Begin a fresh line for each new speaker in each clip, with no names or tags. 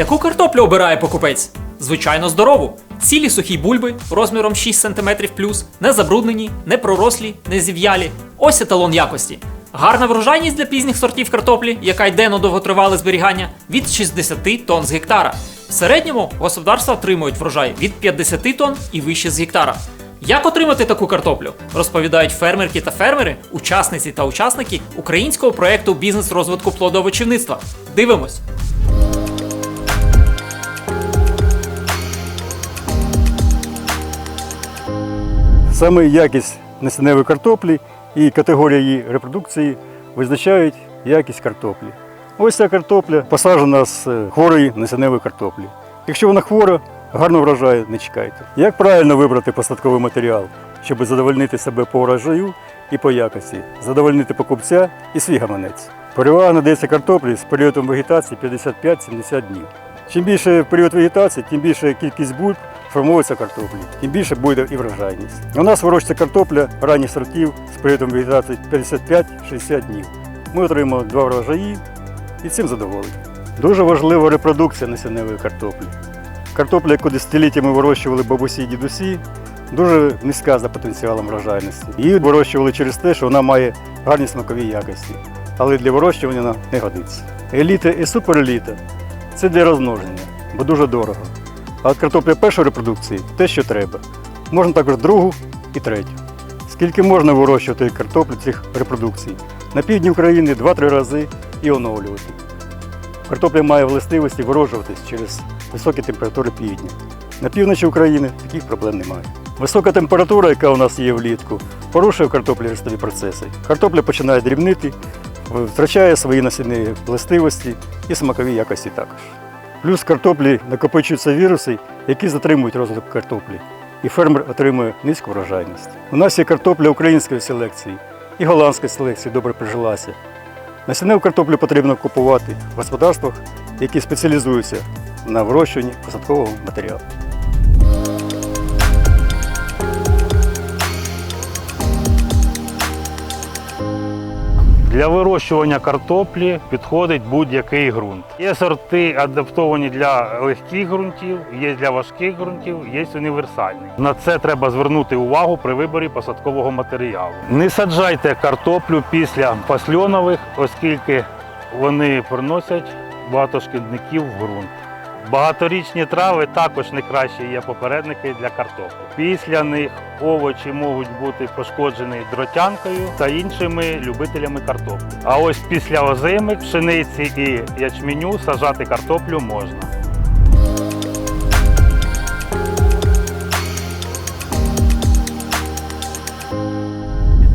Яку картоплю обирає покупець? Звичайно, здорову. Цілі сухі бульби розміром 6 см плюс, не забруднені, не пророслі, не зів'ялі. Ось еталон якості. Гарна врожайність для пізніх сортів картоплі, яка йде на довготривале зберігання, від 60 тонн з гектара. В середньому господарства отримують врожай від 50 тонн і вище з гектара. Як отримати таку картоплю? Розповідають фермерки та фермери, учасниці та учасники українського проекту бізнес розвитку плодовочівництва. Дивимось.
Саме якість насінневої картоплі і категорія її репродукції визначають якість картоплі. Ось ця картопля посаджена з е, хворої насінневої картоплі. Якщо вона хвора, гарно врожаю не чекайте. Як правильно вибрати посадковий матеріал, щоб задовольнити себе по врожаю і по якості, задовольнити покупця і свій гаманець? Перевага надається картоплі з періодом вегетації 55-70 днів. Чим більше період вегетації, тим більше кількість бульб формується картоплі, тим більше буде і врожайність. У нас вирощується картопля ранніх сортів з періодом вегетації 55-60 днів. Ми отримали два врожаї і цим задоволені. Дуже важлива репродукція насінневої картоплі. Картопля, яку десятиліттями вирощували бабусі і дідусі, дуже низька за потенціалом врожайності. Її вирощували через те, що вона має гарні смакові якості, але для вирощування вона не годиться. Еліта і супереліта це для розмноження, бо дуже дорого. А от картопля першої репродукції те, що треба. Можна також другу і третю. Скільки можна вирощувати картоплю цих репродукцій? На півдні України 2-3 рази і оновлювати. Картопля має властивості вироджуватись через високі температури півдня. На півночі України таких проблем немає. Висока температура, яка у нас є влітку, порушує в картоплі ростові процеси. Картопля починає дрібнити, втрачає свої насінні властивості і смакові якості також. Плюс в картоплі накопичуються віруси, які затримують розвиток картоплі, і фермер отримує низьку врожайність. У нас є картопля української селекції і голландська селекція добре прижилася. Насінневу картоплю потрібно купувати в господарствах, які спеціалізуються на вирощуванні посадкового матеріалу.
Для вирощування картоплі підходить будь-який ґрунт. Є сорти адаптовані для легких ґрунтів, є для важких ґрунтів, є універсальні. На це треба звернути увагу при виборі посадкового матеріалу. Не саджайте картоплю після пасльонових, оскільки вони приносять багато шкідників в ґрунт. Багаторічні трави також не кращі є попередники для картоплі. Після них овочі можуть бути пошкоджені дротянкою та іншими любителями картоплі. А ось після озими, пшениці і ячменю сажати картоплю можна.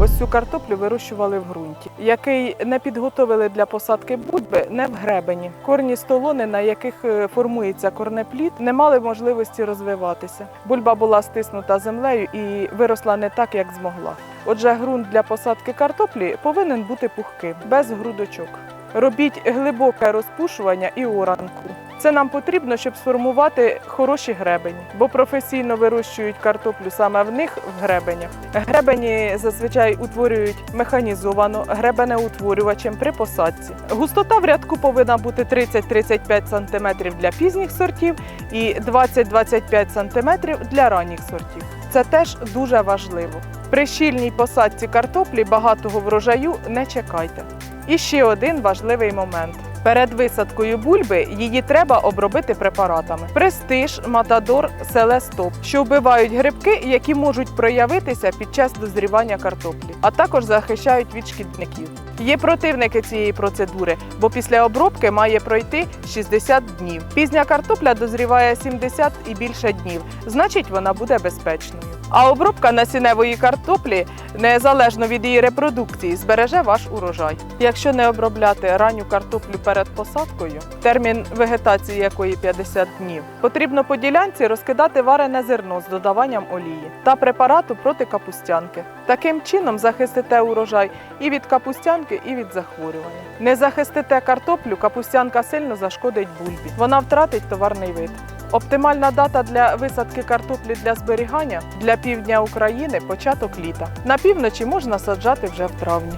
Ось цю картоплю вирощували в ґрунті, який не підготовили для посадки бульби, не в гребені. Корні столони, на яких е, формується корнеплід, не мали можливості розвиватися. Бульба була стиснута землею і виросла не так, як змогла. Отже, ґрунт для посадки картоплі повинен бути пухким, без грудочок. Робіть глибоке розпушування і оранку. Це нам потрібно, щоб сформувати хороші гребені, бо професійно вирощують картоплю саме в них в гребенях. Гребені зазвичай утворюють механізовано гребенеутворювачем при посадці. Густота в рядку повинна бути 30-35 см для пізніх сортів і 20-25 см для ранніх сортів. Це теж дуже важливо. При щільній посадці картоплі багатого врожаю не чекайте. І ще один важливий момент. Перед висадкою бульби її треба обробити препаратами: престиж, матадор, селестоп, що вбивають грибки, які можуть проявитися під час дозрівання картоплі, а також захищають від шкідників. Є противники цієї процедури, бо після обробки має пройти 60 днів. Пізня картопля дозріває 70 і більше днів, значить вона буде безпечною. А обробка насінневої картоплі, незалежно від її репродукції, збереже ваш урожай. Якщо не обробляти ранню картоплю перед посадкою, термін вегетації якої 50 днів, потрібно по ділянці розкидати варене зерно з додаванням олії та препарату проти капустянки. Таким чином захистите урожай і від капустянки, і від захворювання. Не захистите картоплю, капустянка сильно зашкодить бульбі. Вона втратить товарний вид. Оптимальна дата для висадки картоплі для зберігання для півдня України початок літа. На півночі можна саджати вже в травні.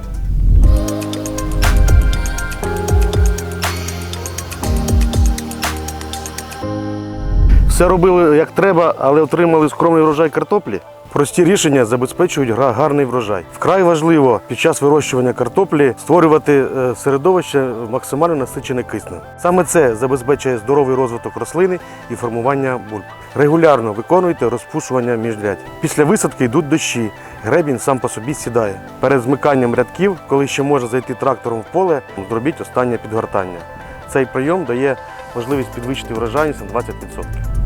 Все робили як треба, але отримали скромний врожай картоплі. Прості рішення забезпечують гарний врожай. Вкрай важливо під час вирощування картоплі створювати е, середовище максимально насичене киснем. Саме це забезпечує здоровий розвиток рослини і формування бульб. Регулярно виконуйте розпушування міжрядь. Після висадки йдуть дощі. Гребінь сам по собі сідає. Перед змиканням рядків, коли ще може зайти трактором в поле, зробіть останнє підгортання. Цей прийом дає можливість підвищити врожайність на 20%.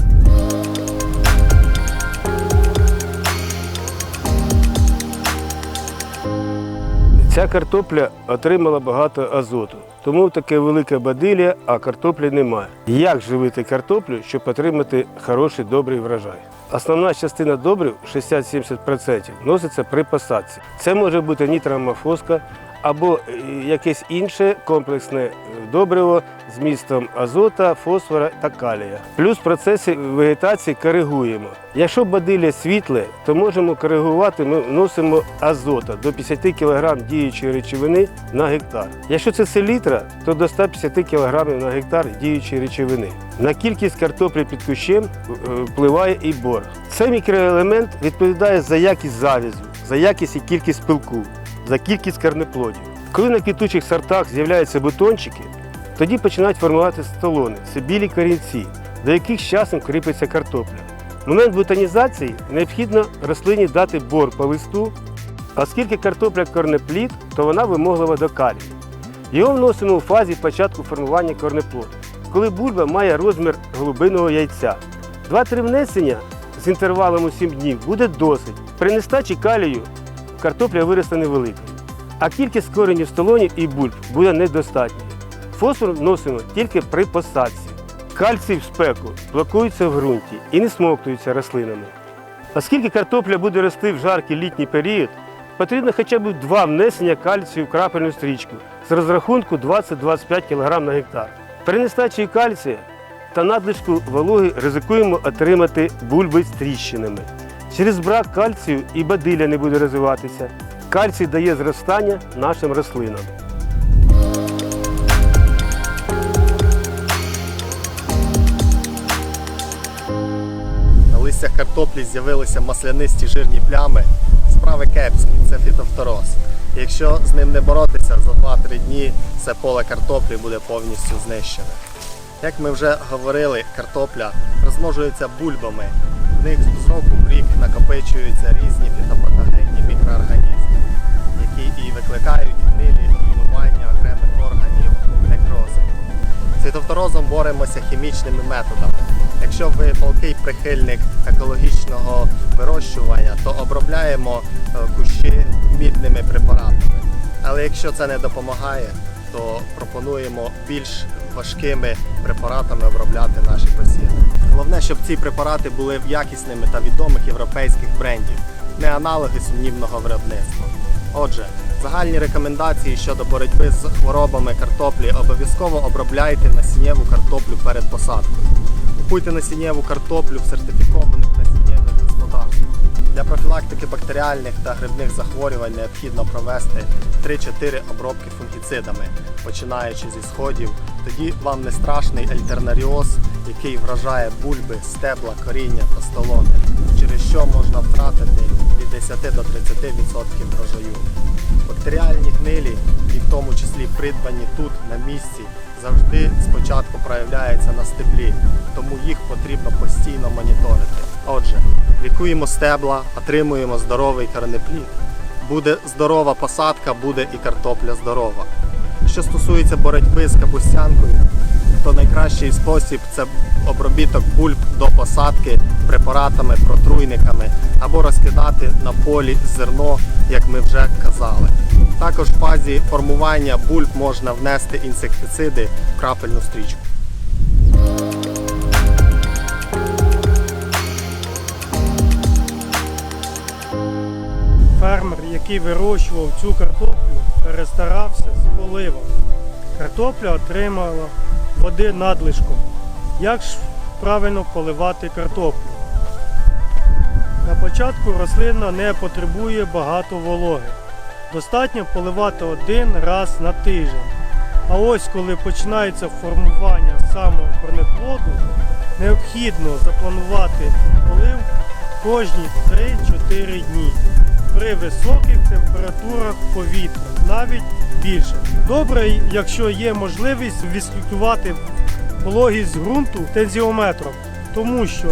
Ця картопля отримала багато азоту, тому таке велике бадилля, а картоплі немає. Як живити картоплю, щоб отримати хороший добрий врожай? Основна частина добрив 60-70% носиться при посадці. Це може бути нітромофоска або е, якесь інше комплексне е, добриво з містом азота, фосфора та калія. Плюс в процесі вегетації коригуємо. Якщо бадилля світле, то можемо коригувати, ми вносимо азота до 50 кг діючої речовини на гектар. Якщо це селітра, то до 150 кг на гектар діючої речовини. На кількість картоплі під кущем е, впливає і бор. Цей мікроелемент відповідає за якість завізу, за якість і кількість пилку, за кількість корнеплодів. Коли на квітучих сортах з'являються бутончики, тоді починають формувати столони. Це білі корінці, до яких з часом кріпиться картопля. В момент бутонізації необхідно рослині дати бор по листу, оскільки картопля корнеплід, то вона вимоглива до калію. Його вносимо у фазі початку формування корнеплоду, коли бульба має розмір голубиного яйця. Два-три внесення з інтервалом у 7 днів буде досить. При нестачі калію картопля виросте невеликою, а кількість коренів столонів і бульб буде недостатньою. Фосфор вносимо тільки при посадці. Кальцій в спеку блокується в ґрунті і не смоктується рослинами. Оскільки картопля буде рости в жаркий літній період, потрібно хоча б два внесення кальцію в крапельну стрічку з розрахунку 20-25 кг на гектар. При нестачі кальція та надлишку вологи ризикуємо отримати бульби з тріщинами. Через брак кальцію і бадилля не буде розвиватися. Кальцій дає зростання нашим рослинам.
Листях картоплі з'явилися маслянисті жирні плями. Справи кепські, це фітофтороз. Якщо з ним не боротися, за 2-3 дні це поле картоплі буде повністю знищене. Як ми вже говорили, картопля розмножується бульбами. В них з року в рік накопичуються різні фітопатогенні мікроорганізми, які і викликають гнилі руйнування. З фітофторозом боремося хімічними методами. Якщо ви палкий прихильник екологічного вирощування, то обробляємо е, кущі мідними препаратами. Але якщо це не допомагає, то пропонуємо більш важкими препаратами обробляти наші посіви. Головне, щоб ці препарати були якісними та відомих європейських брендів, не аналоги сумнівного виробництва. Отже, загальні рекомендації щодо боротьби з хворобами картоплі обов'язково обробляйте насіннєву картоплю перед посадкою. Купуйте насіннєву картоплю в сертифікованих насіннєвих господарствах. Для профілактики бактеріальних та грибних захворювань необхідно провести 3-4 обробки фунгіцидами, починаючи зі сходів. Тоді вам не страшний альтернаріоз, який вражає бульби, стебла, коріння та столони, через що можна втратити 10 до 30% врожаю. Бактеріальні гнилі, і в тому числі придбані тут на місці, завжди спочатку проявляються на стеблі, тому їх потрібно постійно моніторити. Отже, лікуємо стебла, отримуємо здоровий корнеплід. Буде здорова посадка, буде і картопля здорова. Що стосується боротьби з капустянкою, то найкращий спосіб це обробіток бульб до посадки препаратами, протруйниками або розкидати на полі зерно, як ми вже казали. Також в фазі формування бульб можна внести інсектициди в крапельну стрічку.
Фермер, який вирощував цю картоплю, перестарався з поливом. Картопля отримала води надлишком. Як ж правильно поливати картоплю? На початку рослина не потребує багато вологи. Достатньо поливати один раз на тиждень. А ось коли починається формування самого корнеплоду, необхідно запланувати полив кожні 3-4 дні при високих температурах повітря, навіть більше. Добре, якщо є можливість відслідкувати вологість ґрунту тензіометром, тому що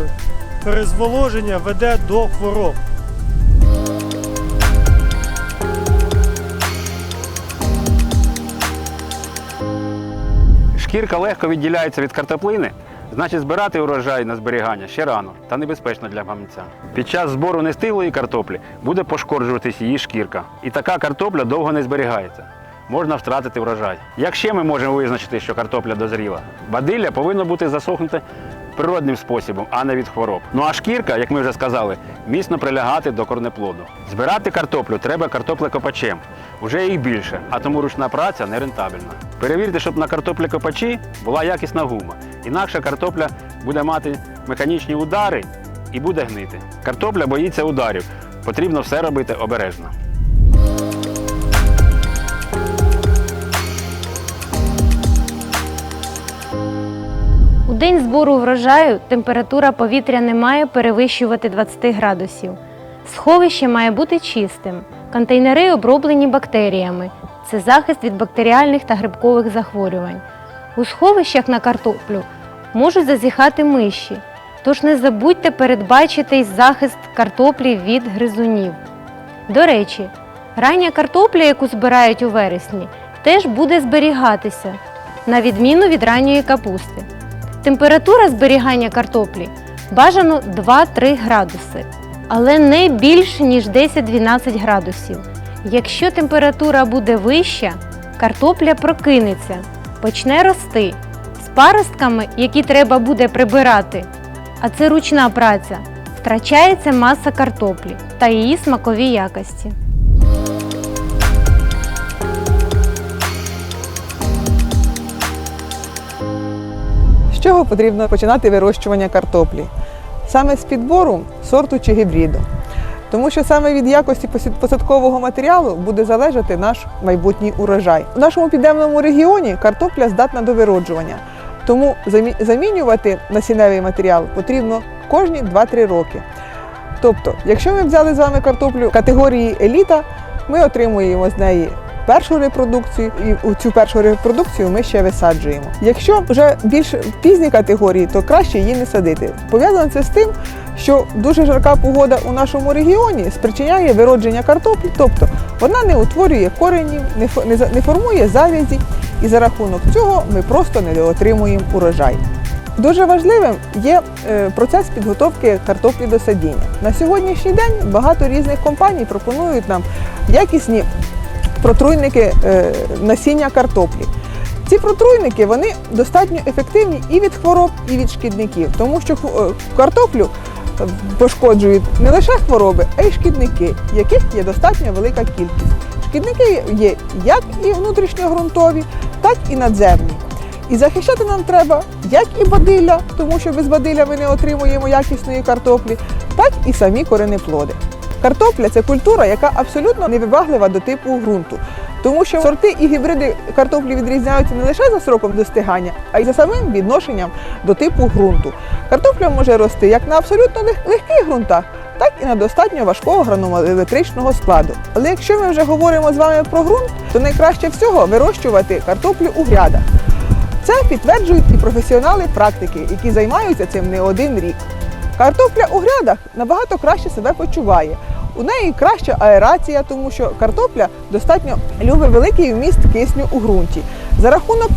перезволоження веде до хвороб.
Шкірка легко відділяється від картоплини, значить збирати урожай на зберігання ще рано та небезпечно для гаманця. Під час збору нестиглої картоплі буде пошкоджуватись її шкірка, і така картопля довго не зберігається. Можна втратити врожай. Як ще ми можемо визначити, що картопля дозріла? Бадилля повинно бути засохнуте природним способом, а не від хвороб. Ну а шкірка, як ми вже сказали, міцно прилягати до корнеплоду. Збирати картоплю треба картоплекопачем. Уже їх більше, а тому ручна праця не рентабельна. Перевірте, щоб на картоплекопачі була якісна гума. Інакше картопля буде мати механічні удари і буде гнити. Картопля боїться ударів. Потрібно все робити обережно.
У день збору врожаю температура повітря не має перевищувати 20 градусів. Сховище має бути чистим. Контейнери оброблені бактеріями. Це захист від бактеріальних та грибкових захворювань. У сховищах на картоплю можуть зазіхати миші, тож не забудьте передбачити захист картоплі від гризунів. До речі, рання картопля, яку збирають у вересні, теж буде зберігатися, на відміну від ранньої капусти. Температура зберігання картоплі бажано 2-3 градуси, але не більше ніж 10-12 градусів. Якщо температура буде вища, картопля прокинеться, почне рости з паростками, які треба буде прибирати. А це ручна праця. Втрачається маса картоплі та її смакові якості.
З чого потрібно починати вирощування картоплі? Саме з підбору сорту чи гібриду. Тому що саме від якості посадкового матеріалу буде залежати наш майбутній урожай. У нашому підземному регіоні картопля здатна до вироджування, тому замінювати насінневий матеріал потрібно кожні 2-3 роки. Тобто, якщо ми взяли з вами картоплю категорії еліта, ми отримуємо з неї першу репродукцію, і у цю першу репродукцію ми ще висаджуємо. Якщо вже більш пізні категорії, то краще її не садити. Пов'язано це з тим, що дуже жарка погода у нашому регіоні спричиняє виродження картоплі, тобто вона не утворює за- не формує завязі, і за рахунок цього ми просто не отримуємо урожай. Дуже важливим є е, процес підготовки картоплі до садіння. На сьогоднішній день багато різних компаній пропонують нам якісні протруйники е, насіння картоплі. Ці протруйники вони достатньо ефективні і від хвороб, і від шкідників, тому що е, картоплю е, пошкоджують не лише хвороби, а й шкідники, яких є достатньо велика кількість. Шкідники є як і внутрішньоґрунтові, так і надземні. І захищати нам треба як і бадилля, тому що без бадилля ми не отримуємо якісної картоплі, так і самі коренеплоди. Картопля це культура, яка абсолютно невибаглива до типу ґрунту. Тому що сорти і гібриди картоплі відрізняються не лише за сроком достигання, а й за самим відношенням до типу ґрунту. Картопля може рости як на абсолютно легких ґрунтах, так і на достатньо важкого гранулометричного складу. Але якщо ми вже говоримо з вами про ґрунт, то найкраще всього вирощувати картоплю у грядах. Це підтверджують і професіонали практики, які займаються цим не один рік. Картопля у грядах набагато краще себе почуває. У неї краща аерація, тому що картопля достатньо любить великий вміст кисню у ґрунті. За рахунок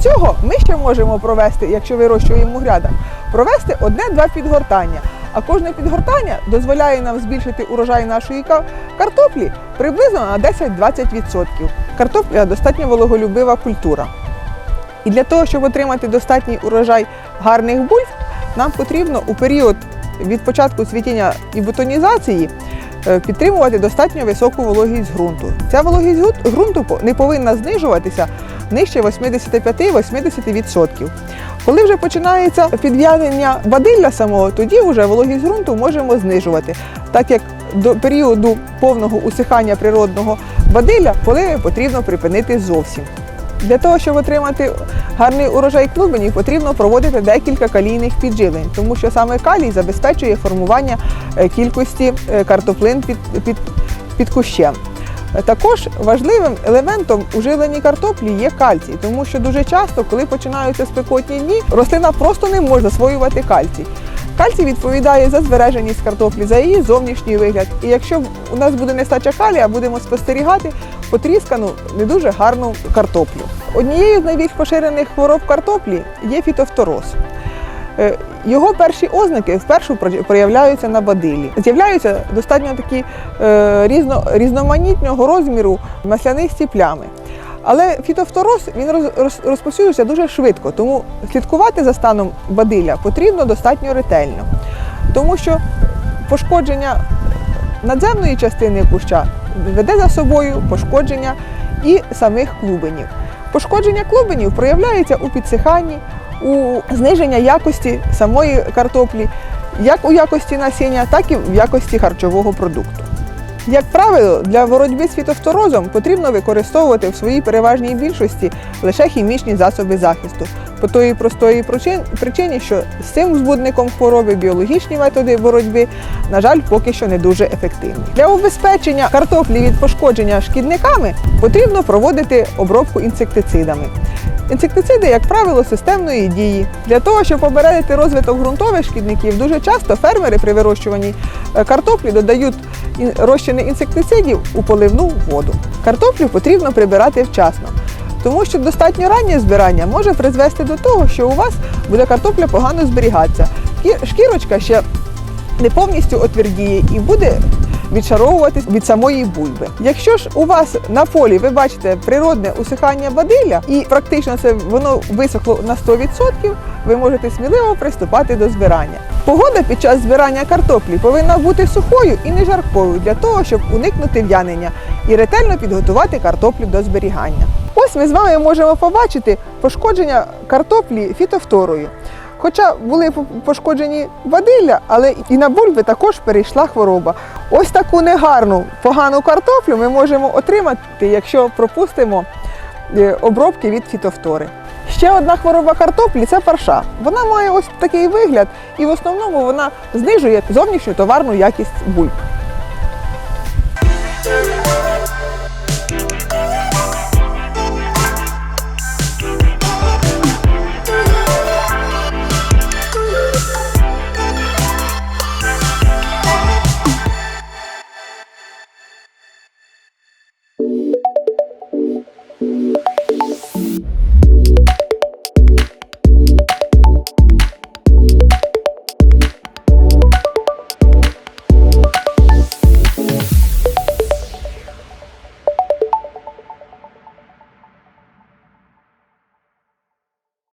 цього ми ще можемо провести, якщо вирощуємо грядах, провести одне-два підгортання. А кожне підгортання дозволяє нам збільшити урожай нашої картоплі приблизно на 10-20%. Картопля достатньо вологолюбива культура. І для того, щоб отримати достатній урожай гарних бульб, нам потрібно у період від початку цвітіння і бутонізації е, підтримувати достатньо високу вологість ґрунту. Ця вологість ґрунту не повинна знижуватися нижче 85-80%. Коли вже починається підв'янення бадилля самого, тоді вже вологість ґрунту можемо знижувати, так як до періоду повного усихання природного бадилля поливи потрібно припинити зовсім. Для того, щоб отримати гарний урожай клубенів, потрібно проводити декілька калійних підживлень, тому що саме калій забезпечує формування е, кількості е, картоплин під, під, під кущем. Також важливим елементом у живленні картоплі є кальцій, тому що дуже часто, коли починаються спекотні дні, рослина просто не може засвоювати кальцій. Кальцій відповідає за збереженість картоплі, за її зовнішній вигляд. І якщо у нас буде нестача калія, будемо спостерігати потріскану, не дуже гарну картоплю. Однією з найбільш поширених хвороб картоплі є фітофтороз. Е, Його перші ознаки спершу проявляються на бадилі. З'являються достатньо такі е, різно, різноманітного розміру маслянисті плями. Але фітофтороз він роз, роз, розповсюджується дуже швидко, тому слідкувати за станом бадилля потрібно достатньо ретельно, тому що пошкодження надземної частини куща веде за собою пошкодження і самих клубенів. Пошкодження клубенів проявляється у підсиханні, у зниження якості самої картоплі, як у якості насіння, так і в якості харчового продукту. Як правило, для боротьби з фітофторозом потрібно використовувати в своїй переважній більшості лише хімічні засоби захисту. По тої простої причині, що з цим збудником хвороби біологічні методи боротьби, на жаль, поки що не дуже ефективні. Для убезпечення картоплі від пошкодження шкідниками потрібно проводити обробку інсектицидами. Інсектициди, як правило, системної дії. Для того, щоб попередити розвиток ґрунтових шкідників, дуже часто фермери при вирощуванні е, картоплі додають розчини інсектицидів у поливну воду. Картоплю потрібно прибирати вчасно, тому що достатньо раннє збирання може призвести до того, що у вас буде картопля погано зберігатися. Кі- Шкірочка ще не повністю отвердіє і буде відшаровуватись від самої бульби. Якщо ж у вас на полі ви бачите природне усихання бадилля і практично це воно висохло на 100%, ви можете сміливо приступати до збирання. Погода під час збирання картоплі повинна бути сухою і не жаркою для того, щоб уникнути в'янення і ретельно підготувати картоплю до зберігання. Ось ми з вами можемо побачити пошкодження картоплі фітофторою. Хоча були пошкоджені бадилля, але і на бульби також перейшла хвороба. Ось таку негарну, погану картоплю ми можемо отримати, якщо пропустимо е, обробки від фітофтори. Ще одна хвороба картоплі це парша. Вона має ось такий вигляд, і в основному вона знижує зовнішню товарну якість бульб.